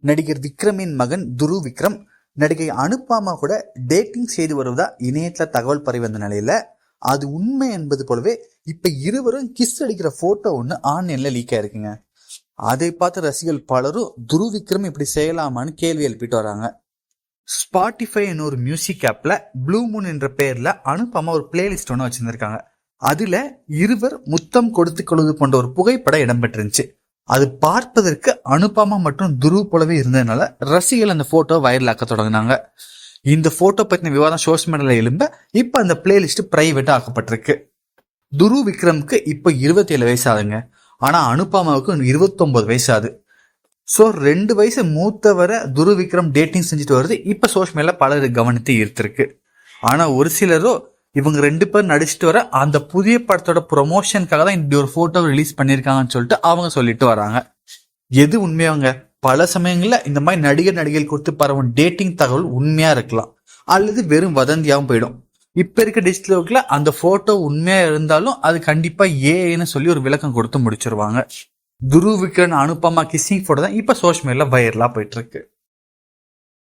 நடிகர் விக்ரமின் மகன் துரு விக்ரம் நடிகை அனுப்பாமா கூட டேட்டிங் செய்து வருவதா இணையத்தில் தகவல் பரவி வந்த நிலையில அது உண்மை என்பது போலவே இப்ப இருவரும் கிஸ் அடிக்கிற போட்டோ ஒன்று ஆன்லைன்ல லீக் ஆயிருக்குங்க. அதை பார்த்து ரசிகர்கள் பலரும் துரு விக்ரம் இப்படி செய்யலாமான்னு கேள்வி எழுப்பிட்டு வராங்க. ஸ்பாட்டிஃபை என்ற ஒரு மியூசிக் ஆப்ல ப்ளூ மூன் என்ற பெயர்ல அனுப்பாமா ஒரு பிளேலிஸ்ட் ஒன்று வச்சிருந்திருக்காங்க. அதுல இருவர் முத்தம் கொடுத்து கொள்வது போன்ற ஒரு புகைப்படம் இடம்பெற்றிருந்துச்சு. அது பார்ப்பதற்கு அனுபமா மற்றும் துரு போலவே இருந்ததுனால ரசிகர்கள் அந்த போட்டோ வைரல் ஆக்க தொடங்கினாங்க. இந்த போட்டோ பற்றின விவாதம் சோஷியல் மீடியால எழும்ப இப்ப அந்த பிளேலிஸ்ட் பிரைவேட்டா ஆக்கப்பட்டிருக்கு. துரு விக்ரம்க்கு இப்ப இருபத்தி ஏழு வயசு ஆகுங்க ஆனா அனுப்பாமாவுக்கு இருபத்தொன்பது வயசு ஆகுது. ஸோ ரெண்டு வயசு மூத்தவரை துரு விக்ரம் டேட்டிங் செஞ்சுட்டு வருது. இப்போ சோஷியல் மீடியாவில் பலர் கவனத்தை ஈர்த்திருக்கு. ஆனால் ஒரு சிலரோ இவங்க ரெண்டு பேர் நடிச்சிட்டு வர அந்த புதிய படத்தோட ப்ரொமோஷனுக்காக தான் இப்படி ஒரு போட்டோ ரிலீஸ் பண்ணியிருக்காங்கன்னு சொல்லிட்டு அவங்க சொல்லிட்டு வராங்க. எது உண்மையாங்க? பல சமயங்களில் இந்த மாதிரி நடிகர் நடிகைகள் கொடுத்து பரவும் டேட்டிங் தகவல் உண்மையா இருக்கலாம். அல்லது வெறும் வதந்தியாகவும் போயிடும். இப்ப இருக்க டிஜிட்டல் ஒர்க்ல அந்த போட்டோ உண்மையா இருந்தாலும் அது கண்டிப்பா ஏன்னு சொல்லி ஒரு விளக்கம் கொடுத்து முடிச்சிருவாங்க. துரு விக்ரன் அனுப்பமா கிஸ்ஸிங் போட்டோ தான் இப்ப சோஷியல் மீடியா வைரலா போயிட்டு இருக்கு.